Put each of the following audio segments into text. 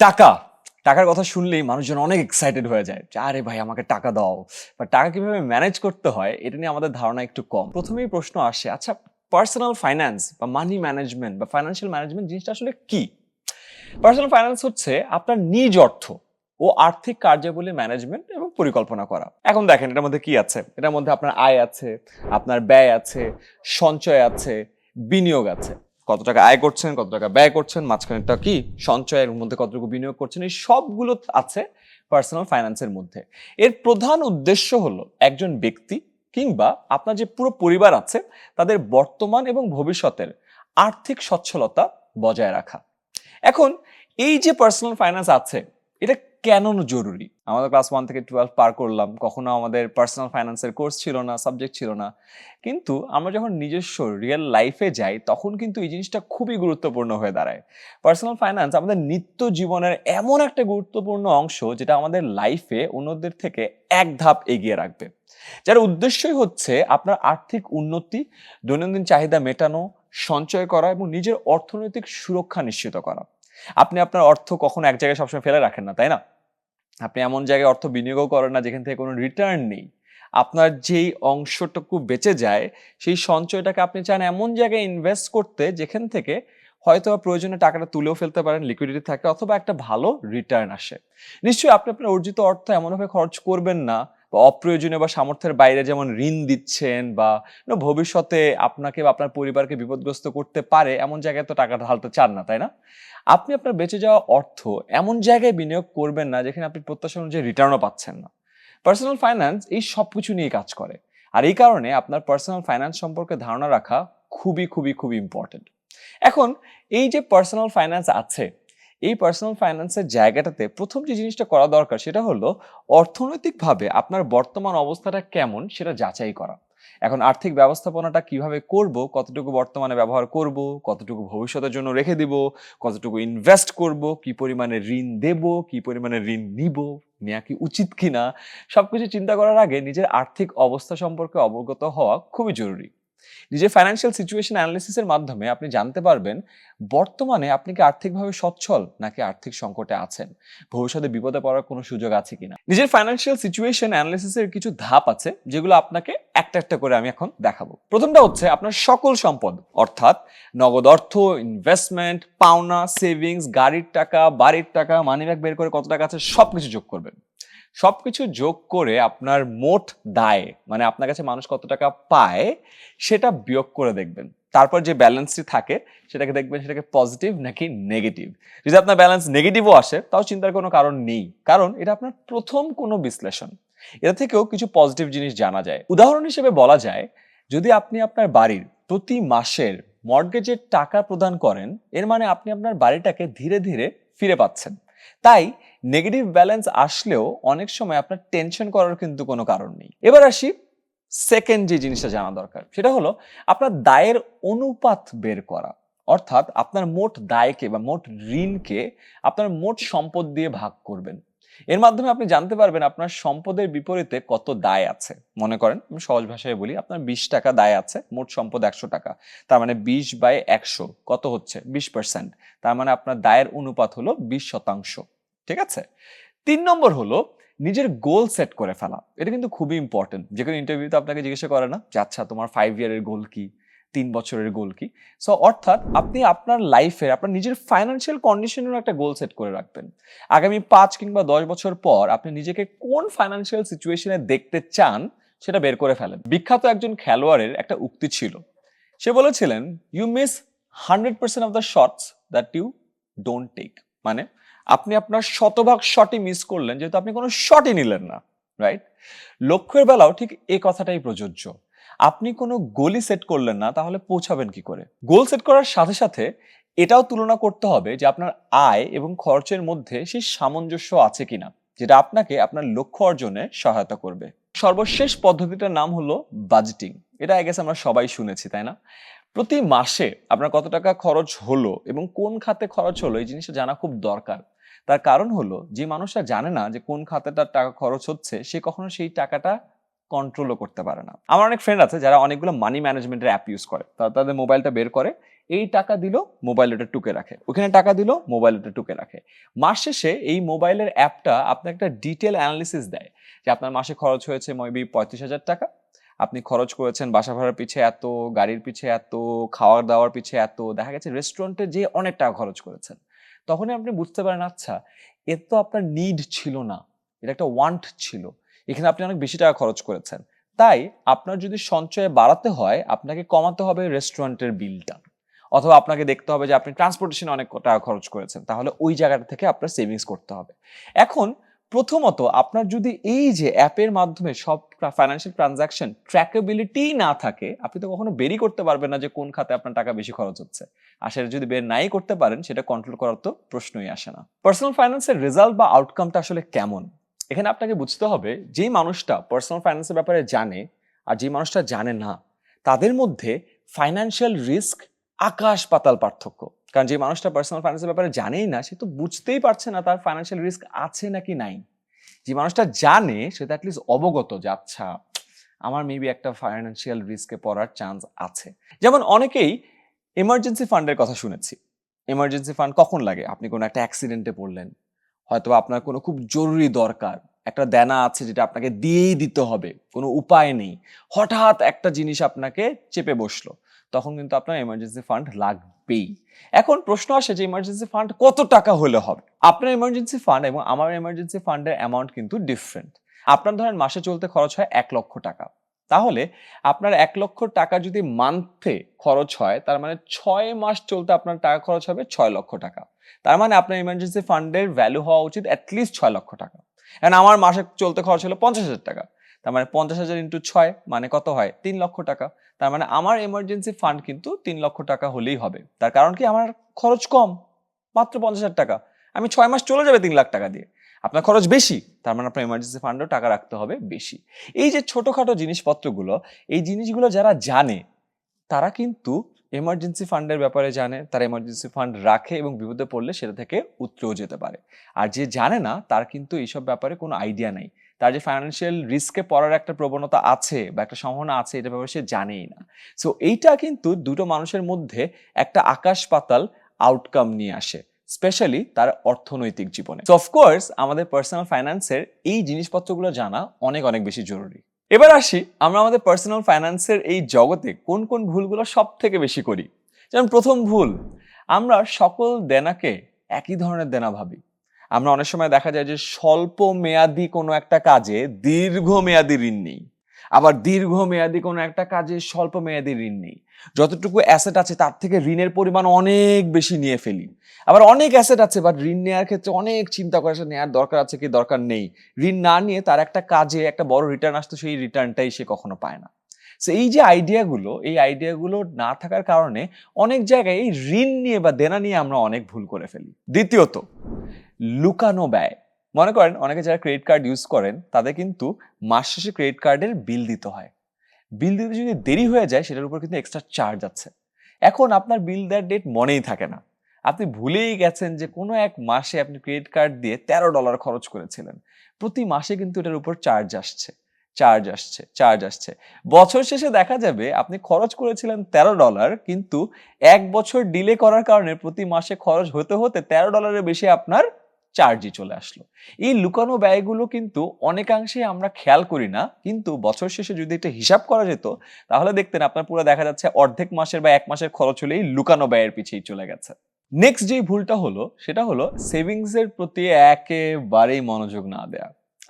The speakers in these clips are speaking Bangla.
টাকা। টাকার কথা শুনলেই মানুষজন অনেক এক্সাইটেড হয়ে যায় যে, আরে ভাই, আমাকে টাকা দাও। বা টাকা কীভাবে ম্যানেজ করতে হয়, এটা নিয়ে আমাদের ধারণা একটু কম। প্রথমেই প্রশ্ন আসে আচ্ছা পার্সোনাল ফাইন্যান্স বা মানি ম্যানেজমেন্ট বা ফাইন্যান্সিয়াল ম্যানেজমেন্ট জিনিসটা আসলে কি? পার্সোনাল ফাইন্যান্স হচ্ছে আপনার নিজ অর্থ ও আর্থিক কার্যাবলী ম্যানেজমেন্ট এবং পরিকল্পনা করা। এখন দেখেন, এটার মধ্যে কি আছে? এটার মধ্যে আপনার আয় আছে, আপনার ব্যয় আছে, সঞ্চয় আছে, বিনিয়োগ আছে। কত টাকা আয় করছেন, কত টাকা ব্যয় করছেন, মাঝখানেরটা কি, সঞ্চয়ের মধ্যে কতটুকু বিনিয়োগ করছেন, এই সবগুলো আছে পার্সোনাল ফাইন্যান্সের মধ্যে। এর প্রধান উদ্দেশ্য হলো একজন ব্যক্তি কিংবা আপনার যে পুরো পরিবার আছে, তাদের বর্তমান এবং ভবিষ্যতের আর্থিক সচ্ছলতা বজায় রাখা। এখন এই যে পার্সোনাল ফাইন্যান্স আছে, এটা কেন জরুরি? আমাদের ক্লাস ওয়ান থেকে টুয়েলভ পার করলাম, কখনো আমাদের পার্সোনাল ফাইন্যান্সের কোর্স ছিল না সাবজেক্ট ছিল না। কিন্তু আমরা যখন নিজস্ব রিয়েল লাইফে যাই, তখন কিন্তু এই জিনিসটা খুবই গুরুত্বপূর্ণ হয়ে দাঁড়ায়। পার্সোনাল ফাইন্যান্স আমাদের নিত্য জীবনের এমন একটা গুরুত্বপূর্ণ অংশ, যেটা আমাদের লাইফে অন্যদের থেকে এক ধাপ এগিয়ে রাখবে। যার উদ্দেশ্যই হচ্ছে আপনার আর্থিক উন্নতি, দৈনন্দিন চাহিদা মেটানো, সঞ্চয় করা এবং নিজের অর্থনৈতিক সুরক্ষা নিশ্চিত করা। আপনি আপনার অর্থ কখনো এক জায়গায় সবসময় ফেলে রাখেন না, তাই না? আপনি এমন জায়গায় অর্থ বিনিয়োগও করেন না যেখান থেকে কোনো রিটার্ন নেই। আপনার যেই অংশটুকু বেঁচে যায়, সেই সঞ্চয়টাকে আপনি চান এমন জায়গায় ইনভেস্ট করতে যেখান থেকে হয়তো প্রয়োজনে টাকাটা তুলেও ফেলতে পারেন লিকুইডিটি থাকে অথবা একটা ভালো রিটার্ন আসে। নিশ্চয়ই আপনি আপনার অর্জিত অর্থ এমনভাবে খরচ করবেন না অপ্রয়োজনীয় বা সামর্থ্যের বাইরে যেমন ঋণ দিচ্ছেন বা ভবিষ্যতে আপনাকে বা আপনার পরিবারকে বিপদগ্রস্ত করতে পারে, এমন জায়গায় তো টাকা ঢালতে চান না, তাই না? আপনি আপনার বেঁচে যাওয়া অর্থ এমন জায়গায় বিনিয়োগ করবেন না যেখানে আপনি প্রত্যাশা অনুযায়ী রিটার্নও পাচ্ছেন না। পার্সোনাল ফাইন্যান্স এই সব কিছু নিয়ে কাজ করে আর এই কারণে আপনার পার্সোনাল ফাইন্যান্স সম্পর্কে ধারণা রাখা খুবই খুবই খুবই ইম্পর্টেন্ট এখন এই যে পার্সোনাল ফাইন্যান্স আছে এই পার্সোনাল ফাইন্যান্সের জায়গাটাতে প্রথম যে জিনিসটা করা দরকার সেটা হলো অর্থনৈতিকভাবে আপনার বর্তমান অবস্থাটা কেমন সেটা যাচাই করা। এখন আর্থিক ব্যবস্থাপনাটা কীভাবে করব, কতটুকু বর্তমানে ব্যবহার করব, কতটুকু ভবিষ্যতের জন্য রেখে দিব, কতটুকু ইনভেস্ট করব, কি পরিমাণে ঋণ দেব, কি পরিমাণে ঋণ নিব, নেওয়া কি উচিত কিনা, সবকিছু চিন্তা করার আগে নিজের আর্থিক অবস্থা সম্পর্কে অবগত হওয়া খুবই জরুরি। নিজের ফাইন্যান্সিয়াল সিচুয়েশন অ্যানালিসিসের মাধ্যমে আপনি জানতে পারবেন বর্তমানে আপনি কি আর্থিকভাবে সচ্ছল নাকি আর্থিক সংকটে আছেন? ভবিষ্যতে বিপদে পড়ার কোনো সুযোগ আছে কিনা? নিজের ফাইন্যান্সিয়াল সিচুয়েশন অ্যানালিসিসের কিছু ধাপ আছে, যেগুলো আপনাকে একটা একটা করে আমি এখন দেখাবো। প্রথমটা হচ্ছে আপনার সকল সম্পদ, অর্থাৎ নগদ অর্থ ইনভেস্টমেন্ট পাওনা সেভিংস গাড়ির টাকা, বাড়ির টাকা মানিব্যাগ বের করে কত টাকা আছে সব কিছু যোগ করবেন। সবকিছু যোগ করে আপনার মোট দায় মানে আপনার কাছে মানুষ কত টাকা পায়, সেটা বিয়োগ করে দেখবেন। তারপর যে ব্যালেন্সটি থাকে, সেটাকে দেখবেন সেটাকে পজিটিভ নাকি নেগেটিভ যদি আপনার ব্যালেন্স নেগেটিভও আসে, তাও চিন্তার কোনো কারণ নেই। কারণ এটা আপনার প্রথম কোনো বিশ্লেষণ। এটা থেকেও কিছু পজিটিভ জিনিস জানা যায়। উদাহরণ হিসেবে বলা যায়, যদি আপনি আপনার বাড়ির প্রতি মাসের মর্গেজের টাকা প্রদান করেন, এর মানে আপনি আপনার বাড়িটাকে ধীরে ধীরে ফিরে পাচ্ছেন। তাই নেগেটিভ ব্যালেন্স আসলেও অনেক সময় আপনার টেনশন করার কিন্তু কোনো কারণ নেই। এবার আসি সেকেন্ড যে জিনিসটা জানা দরকার, সেটা হলো আপনার দায়ের অনুপাত বের করা। অর্থাৎ আপনার মোট দায়কে বা মোট ঋণকে আপনার মোট সম্পদ দিয়ে ভাগ করবেন। এর মাধ্যমে আপনি জানতে পারবেন আপনার সম্পদের বিপরীতে কত দায় আছে। মনে করেন, আমি সহজ ভাষায় বলি, আপনার বিশ টাকা দায় আছে, মোট সম্পদ একশো টাকা। তার মানে বিশ বাই একশো, কত হচ্ছে? বিশ পার্সেন্ট তার মানে আপনার দায়ের অনুপাত হলো বিশ শতাংশ। ঠিক আছে? তিন নম্বর হলো নিজের গোল সেট করে ফেলা। এটা কিন্তু খুবই ইম্পর্টেন্ট যে কোনো ইন্টারভিউতে আপনাকে জিজ্ঞাসা করে না যে আচ্ছা তোমার ফাইভ ইয়ারের গোল কি? তিন বছরের গোল কি? সো অর্থাৎ আপনি আপনার লাইফের আপনার নিজের ফাইন্যান্সিয়াল কন্ডিশনের একটা গোল সেট করে রাখবেন। আগামী পাঁচ কিংবা দশ বছর পর আপনি নিজেকে কোন ফাইন্যান্সিয়াল সিচুয়েশনে দেখতে চান সেটা বের করে ফেলেন। বিখ্যাত একজন খেলোয়াড়ের একটা উক্তি ছিল। সে বলেছিলেন you miss hundred percent of the shots that you don't take মানে আপনি আপনার শতভাগ শটই মিস করলেন, যেহেতু আপনি কোনো শটই নিলেন না রাইট লক্ষ্যের বেলাও ঠিক এই কথাটাই প্রযোজ্য। আপনি কোনো গোলই সেট করলেন না, তাহলে পৌঁছাবেন কি করে? গোল সেট করার সাথে সাথে এটাও তুলনা করতে হবে যে আপনার আয় এবং খরচের মধ্যে সেই সামঞ্জস্য আছে কিনা, যেটা আপনাকে আপনার লক্ষ্য অর্জনে সহায়তা করবে। সর্বশেষ পদ্ধতিটার নাম হলো বাজেটিং এটা আই গেস আমরা সবাই শুনেছি, তাই না? প্রতি মাসে আপনার কত টাকা খরচ হলো এবং কোন খাতে খরচ হলো এই জিনিসটা জানা খুব দরকার। তার কারণ হলো, যে মানুষটা জানে না যে কোন খাতে তার টাকা খরচ হচ্ছে, সে কখনো সেই টাকাটা কন্ট্রোলও করতে পারে না। আমার অনেক ফ্রেন্ড আছে যারা অনেকগুলো মানি ম্যানেজমেন্টের অ্যাপ ইউজ করে। তারা তাদের মোবাইলটা বের করে, এই টাকা দিল মোবাইল ওটা টুকে রাখে। ওখানে টাকা দিল মোবাইল ওটা টুকে রাখে। মাস শেষে এই মোবাইলের অ্যাপটা আপনার একটা ডিটেল অ্যানালিসিস দেয়, যে আপনার মাসে খরচ হয়েছে মেবি পঁয়ত্রিশ হাজার টাকা। আপনি খরচ করেছেন বাসা ভাড়ার পিছে এত, গাড়ির পিছে এত, খাওয়ার দাওয়ার পিছে এত, দেখা গেছে রেস্টুরেন্টে যে অনেক টাকা খরচ করেছেন। তখনই আপনি বুঝতে পারেন আচ্ছা এর তো আপনার নিড ছিল না। এটা একটা ওয়ান্ট ছিল। এখানে আপনি অনেক বেশি টাকা খরচ করেছেন। তাই আপনার যদি সঞ্চয় বাড়াতে হয়, আপনাকে কমাতে হবে রেস্টুরেন্টের বিলটা। অথবা আপনাকে দেখতে হবে যে আপনি ট্রান্সপোর্টেশনে অনেক টাকা খরচ করেছেন। তাহলে ওই জায়গাটা থেকে আপনার সেভিংস করতে হবে। এখন প্রথমত আপনার যদি এই যে অ্যাপের মাধ্যমে সব ফাইন্যান্সিয়াল ট্রানজাকশন ট্র্যাকেবিলিটি না থাকে, আপনি তো কখনো বেরি করতে পারবেন না যে কোন খাতে আপনার টাকা বেশি খরচ হচ্ছে। আর সেটা যদি বের নাই করতে পারেন, সেটা কন্ট্রোল করার তো প্রশ্নই আসে না। পার্সোনাল ফাইন্যান্সের রেজাল্ট বা আউটকামটা আসলে কেমন? এখানে আপনাকে বুঝতে হবে, যেই মানুষটা পার্সোনাল ফাইন্যান্সের ব্যাপারে জানে আর যে মানুষটা জানে না, তাদের মধ্যে ফাইন্যান্সিয়াল রিস্ক আকাশ পাতাল পার্থক্য। কারণ যে মানুষটা পার্সোনাল ফাইন্যান্সের ব্যাপারে জানেই না, সে তো বুঝতেই পারছে না তার ফাইন্যান্সিয়াল রিস্ক আছে নাকি নাই। যে মানুষটা জানে, সে তো অ্যাটলিস্ট অবগত যে আচ্ছা আমার মেবি একটা ফাইন্যান্সিয়াল রিস্কে পড়ার চান্স আছে। যেমন অনেকেই এমার্জেন্সি ফান্ডের কথা শুনেছি। এমার্জেন্সি ফান্ড কখন লাগে? আপনি কোনো একটা অ্যাক্সিডেন্টে পড়লেন। হয়তো আপনার কোনো খুব জরুরি দরকার। একটা দেনা আছে যেটা আপনাকে দিয়েই দিতে হবে। কোনো উপায় নেই। হঠাৎ একটা জিনিস আপনাকে চেপে বসল। তখন কিন্তু আপনার এমার্জেন্সি ফান্ড লাগবেই। এখন প্রশ্ন আসে যে ইমার্জেন্সি ফান্ড কত টাকা হলে হবে? আপনার এমার্জেন্সি ফান্ড এবং আমার এমার্জেন্সি ফান্ডের অ্যামাউন্ট কিন্তু ডিফারেন্ট আপনার ধরেন মাসে চলতে খরচ হয় এক লক্ষ টাকা। তাহলে আপনার এক লক্ষ টাকা যদি মান্থে খরচ হয়, তার মানে ছয় মাস চলতে আপনার টাকা খরচ হবে ছয় লক্ষ টাকা। তার মানে আপনার ইমার্জেন্সি ফান্ডের ভ্যালু হওয়া উচিত অ্যাটলিস্ট ছয় লক্ষ টাকা। এখন আমার মাসে চলতে খরচ হলো পঞ্চাশ হাজার টাকা। তার মানে পঞ্চাশ হাজার ইন্টু ছয় মানে কত হয়? তিন লক্ষ টাকা। তার মানে আমার এমার্জেন্সি ফান্ড কিন্তু তিন লক্ষ টাকা হলেই হবে। তার কারণ কি? আমার খরচ কম, মাত্র পঞ্চাশ হাজার টাকা। আমি ছয় মাস চলে যাবে তিন লাখ টাকা দিয়ে। আপনার খরচ বেশি, তার মানে আপনার এমার্জেন্সি ফান্ডেও টাকা রাখতে হবে বেশি। এই যে ছোটোখাটো জিনিসপত্রগুলো, এই জিনিসগুলো যারা জানে, তারা কিন্তু এমার্জেন্সি ফান্ডের ব্যাপারে জানে, তারা এমার্জেন্সি ফান্ড রাখে এবং বিপদে পড়লে সেটা থেকে উতরেও যেতে পারে। আর যে জানে না, তার কিন্তু এইসব ব্যাপারে কোনো আইডিয়া নেই। তার যে ফাইন্যান্সিয়াল রিস্কে পড়ার একটা প্রবণতা আছে বা একটা সম্ভাবনা আছে এটা ব্যাপারে সে জানেই না। সো এইটা কিন্তু দুটো মানুষের মধ্যে একটা আকাশ পাতাল আউটকাম নিয়ে আসে স্পেশালি তার অর্থনৈতিক জীবনে। সো অফকোর্স আমাদের পার্সোনাল ফাইন্যান্সের এই জিনিসপত্রগুলো জানা অনেক অনেক বেশি জরুরি। এবার আসি, আমরা আমাদের পার্সোনাল ফাইন্যান্সের এই জগতে কোন কোন ভুলগুলো সব থেকে বেশি করি? যেমন প্রথম ভুল, আমরা সকল দেনাকে একই ধরনের দেনা ভাবি। আমরা অনেক সময় দেখা যায় যে স্বল্প মেয়াদি কোনো একটা কাজে দীর্ঘ মেয়াদি ঋণ নেই। আবার দীর্ঘ মেয়াদি কোনো একটা কাজে স্বল্প মেয়াদি ঋণ নেই। যতটুকু অ্যাসেট আছে তার থেকে ঋণের পরিমাণ অনেক বেশি নিয়ে ফেলি। আবার অনেক অ্যাসেট আছে বাট ঋণ নেওয়ার ক্ষেত্রে অনেক চিন্তা করে নেওয়ার দরকার আছে কি দরকার নেই। ঋণ না নিয়ে তার একটা কাজে একটা বড় রিটার্ন আসতো, সেই রিটার্নটাই সে কখনো পায় না। সো এই যে আইডিয়াগুলো এই আইডিয়াগুলো না থাকার কারণে অনেক জায়গায় এই ঋণ নিয়ে বা দেনা নিয়ে আমরা অনেক ভুল করে ফেলি। দ্বিতীয়ত লুকানো ব্যয়। মনে করেন, অনেকে যারা ক্রেডিট কার্ড ইউজ করেন, তাদের কিন্তু মাস শেষে ক্রেডিট কার্ডের বিল দিতে হয়। বিল দিতে যদি দেরি হয়ে যায়, সেটার উপর কিন্তু এক্সট্রা চার্জ আছে। এখন আপনার বিল দেওয়ার ডেট মনেই থাকে না। আপনি ভুলেই গেছেন যে কোনো এক মাসে আপনি ক্রেডিট কার্ড দিয়ে তেরো ডলার খরচ করেছিলেন। প্রতি মাসে কিন্তু এটার উপর চার্জ আসছে চার্জ আসছে চার্জ আসছে। বছর শেষে দেখা যাবে আপনি খরচ করেছিলেন তেরো ডলার কিন্তু এক বছর ডিলে করার কারণে প্রতি মাসে খরচ হতে হতে তেরো ডলারের বেশি আপনার চার্জই চলে আসলো। এই লুকানো ব্যয়গুলো কিন্তু অনেকাংশেই আমরা খেয়াল করি না, কিন্তু বছর শেষে যদি এটা হিসাব করা যেত, তাহলে দেখতেন আপনার পুরো দেখা যাচ্ছে অর্ধেক মাসের বা এক মাসের খরচ হলেই লুকানো ব্যয়ের পিছিয়ে চলে গেছে। নেক্সট যেই ভুলটা হলো, সেটা হলো সেভিংস এর প্রতি একেবারেই মনোযোগ না দেয়া।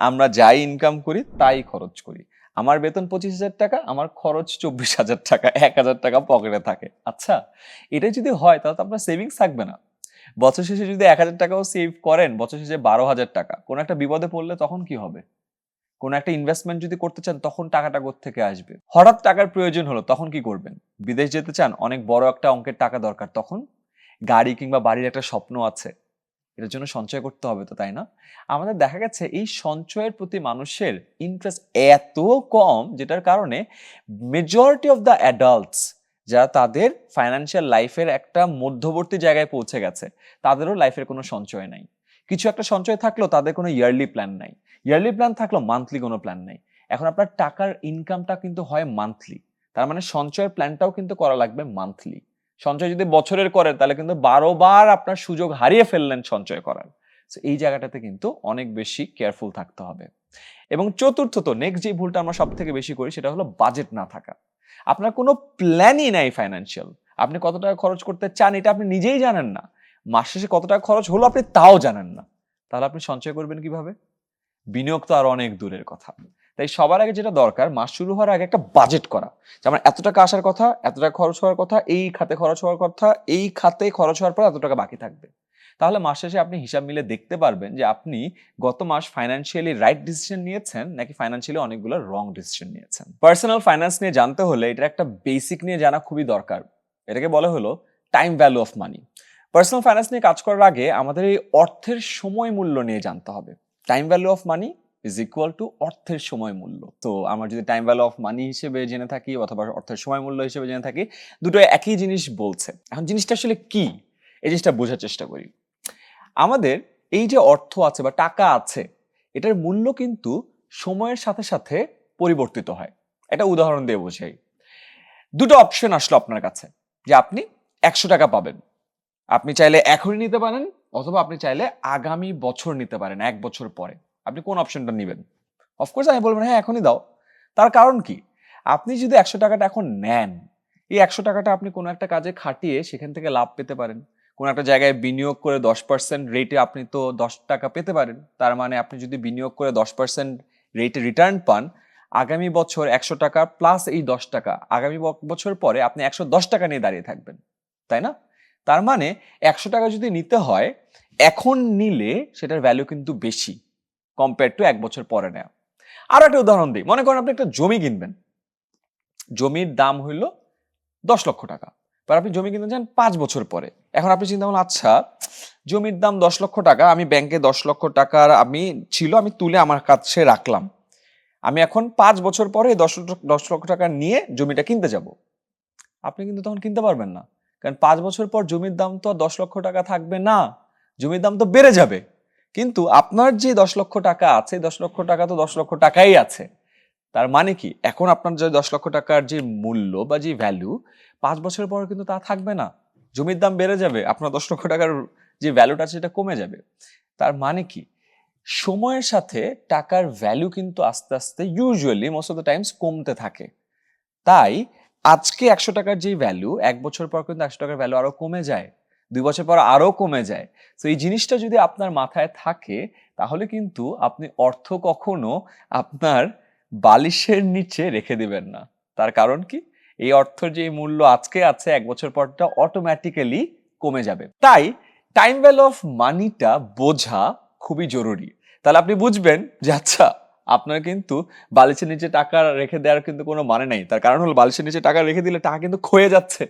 আমরা যাই ইনকাম করি, তাই খরচ করি। আমার বেতন পঁচিশ হাজার টাকা, আমার খরচ চব্বিশ হাজার টাকা, এক হাজার টাকা পকেটে থাকে। আচ্ছা এটা যদি হয়, তাহলে তো আপনার সেভিংস থাকবে না। বছর শেষে যদি এক হাজার টাকাও সেভ করেন, বছর শেষে বারো হাজার টাকা, কোনো একটা বিপদে পড়লে তখন কি হবে? কোনো একটা ইনভেস্টমেন্ট যদি করতে চান, তখন টাকাটা থেকে আসবে? হঠাৎ টাকার প্রয়োজন হলো, তখন কি করবেন? বিদেশ যেতে চান, অনেক বড় একটা অঙ্কের টাকা দরকার, তখন গাড়ি কিংবা বাড়ির একটা স্বপ্ন আছে। এটার জন্য সঞ্চয় করতে হবে তো, তাই না? আমাদের দেখা গেছে, এই সঞ্চয়ের প্রতি মানুষের ইন্টারেস্ট এত কম, যেটার কারণে মেজরিটি অফ দ্য অ্যাডাল্টস যারা তাদের ফাইন্যান্সিয়াল লাইফের একটা মধ্যবর্তী জায়গায় পৌঁছে গেছে। তাদেরও লাইফের কোনো সঞ্চয় নাই। কিছু একটা সঞ্চয় থাকলেও তাদের কোনো ইয়ারলি প্ল্যান নাই। ইয়ারলি প্ল্যান থাকলেও মান্থলি কোনো প্ল্যান নাই। এখন আপনার টাকার ইনকামটা কিন্তু হয় মান্থলি তার মানে সঞ্চয়ের প্ল্যানটাও কিন্তু করা লাগবে মান্থলি সঞ্চয় যদি বছরের করেন তাহলে কিন্তু বারো বার আপনার সুযোগ হারিয়ে ফেললেন সঞ্চয় করার। এই জায়গাটাতে কিন্তু অনেক বেশি কেয়ারফুল থাকতে হবে। এবং চতুর্থত নেক্সট যে ভুলটা আমরা সব থেকে বেশি করি, সেটা হলো বাজেট না থাকা। আপনার কোনো প্ল্যানই নাই ফাইন্যান্সিয়াল আপনি কত টাকা খরচ করতে চান, এটা আপনি নিজেই জানেন না। মাস শেষে কত টাকা খরচ হলো আপনি তাও জানেন না। তাহলে আপনি সঞ্চয় করবেন কীভাবে? বিনিয়োগ তো আরও অনেক দূরের কথা। তাই সবার আগে যেটা দরকার, মাস শুরু হওয়ার আগে একটা বাজেট করা। যে আমার এত টাকা আসার কথা, এত টাকা খরচ হওয়ার কথা, এই খাতে খরচ হওয়ার কথা, এই খাতে খরচ হওয়ার পর এত টাকা বাকি থাকবে। তাহলে মাস শেষে আপনি হিসাব মিলে দেখতে পারবেন যে আপনি গত মাস ফাইন্যান্সিয়ালি রাইট ডিসিশন নিয়েছেন নাকি ফাইন্যান্সিয়ালি অনেকগুলো রং ডিসিশন নিয়েছেন। পার্সোনাল ফাইন্যান্স নিয়ে জানতে হলে এটা একটা বেসিক নিয়ে জানা খুবই দরকার। এটাকে বলা হলো time value of money personal finance নিয়ে কাজ করার আগে আমাদের এই অর্থের সময় মূল্য নিয়ে জানতে হবে। Time value of money is equal to অর্থের সময় মূল্য। তো আমরা যদি টাইম ভ্যালু অফ মানি হিসেবে জেনে থাকি অথবা অর্থের সময় মূল্য হিসেবে জেনে থাকি, দুটো একই জিনিস বলছে। এখন জিনিসটা আসলে কি? এই জিনিসটা বোঝার চেষ্টা করি। আমাদের এই যে অর্থ আছে বা টাকা আছে, এটার মূল্য কিন্তু সময়ের সাথে সাথে পরিবর্তিত হয়। এটা উদাহরণ দিয়ে বোঝাই। দুটো অপশন আসলো আপনার কাছে যে আপনি একশো টাকা পাবেন। আপনি চাইলে এখনই নিতে পারেন অথবা আপনি চাইলে আগামী বছর নিতে পারেন, এক বছর পরে। আপনি কোন অপশনটা নেবেন? অফকোর্স আমি বলবেন হ্যাঁ এখনই দাও। তার কারণ কি? আপনি যদি একশো টাকাটা এখন নেন, এই একশো টাকাটা আপনি কোনো একটা কাজে খাটিয়ে সেখান থেকে লাভ পেতে পারেন। কোনো একটা জায়গায় বিনিয়োগ করে দশ পার্সেন্ট রেটে আপনি তো দশ টাকা পেতে পারেন। তার মানে আপনি যদি বিনিয়োগ করে দশ পার্সেন্ট রেটে রিটার্ন পান, আগামী বছর একশো টাকা প্লাস এই দশ টাকা, আগামী বছর পরে আপনি একশো দশ টাকা নিয়ে দাঁড়িয়ে থাকবেন, তাই না? তার মানে একশো টাকা যদি নিতে হয়, এখন নিলে সেটার ভ্যালু কিন্তু বেশি কম্পেয়ার টু এক বছর পরে নেওয়া আরও একটা উদাহরণ দিই। মনে করেন আপনি একটা জমি কিনবেন। জমির দাম হইল দশ লক্ষ টাকা। এবার আপনি জমি কিনতে চান পাঁচ বছর পরে। এখন আপনি চিন্তা করলেন আচ্ছা জমির দাম দশ লক্ষ টাকা, আমি ব্যাংকে দশ লক্ষ টাকার আমি ছিল, আমি তুলে আমার কাছে রাখলাম। আমি এখন পাঁচ বছর পরে দশ লক্ষ- দশ লক্ষ টাকা নিয়ে জমিটা কিনতে যাব। আপনি কিন্তু তখন কিনতে পারবেন না। কারণ পাঁচ বছর পর জমির দাম তো দশ লক্ষ টাকা থাকবে না। জমির দাম তো বেড়ে যাবে। কিন্তু আপনার যে দশ লক্ষ টাকা আছে, দশ লক্ষ টাকা তো দশ লক্ষ টাকাই আছে। তার মানে কি? এখন আপনার যে দশ লক্ষ টাকার যে মূল্য বা যে ভ্যালু পাঁচ বছর পর কিন্তু তা থাকবে না। জমির দাম বেড়ে যাবে, আপনার দশ লক্ষ টাকার যে ভ্যালুটা আছে সেটা কমে যাবে। তার মানে কি? সময়ের সাথে টাকার ভ্যালু কিন্তু আস্তে আস্তে usually most of the times কমতে থাকে। তাই আজকে একশো টাকার যে ভ্যালু এক বছর পর কিন্তু একশো টাকার ভ্যালু আরও কমে যায়, দুই বছর পর আরও কমে যায়। তো এই জিনিসটা যদি আপনার মাথায় থাকে, তাহলে কিন্তু আপনি অর্থ কখনো আপনার বালিশের নিচে রেখে দিবেন না। তার কারণ কি? এই অর্থের যে মূল্য আজকে আছে, এক বছর পরটা অটোমেটিক্যালি কমে যাবে। তাই টাইম ভ্যালু অফ মানিটা বোঝা খুবই জরুরি। তাহলে আপনি বুঝবেন যে আচ্ছা আপনার কিন্তু বালিশের নিচে টাকা রেখে দেওয়ার কিন্তু কোনো মানে নাই। তার কারণ হলো বালিশের নিচে টাকা রেখে দিলে টাকা কিন্তু ক্ষয়ে যাচ্ছে।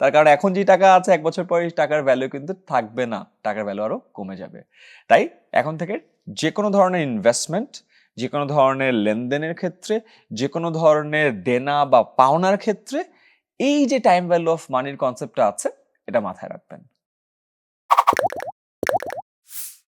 তার কারণ এখন যে টাকা আছে, এক বছর পরে টাকার ভ্যালু কিন্তু থাকবে না। টাকার ভ্যালু আরও কমে যাবে। তাই এখন থেকে যে কোনো ধরনের ইনভেস্টমেন্ট যে কোনো ধরনের লেনদেনের ক্ষেত্রে যে কোনো ধরনের দেনা বা পাওনার ক্ষেত্রে, এই যে টাইম ভ্যালু অফ মানির কনসেপ্টটা আছে, এটা মাথায় রাখবেন।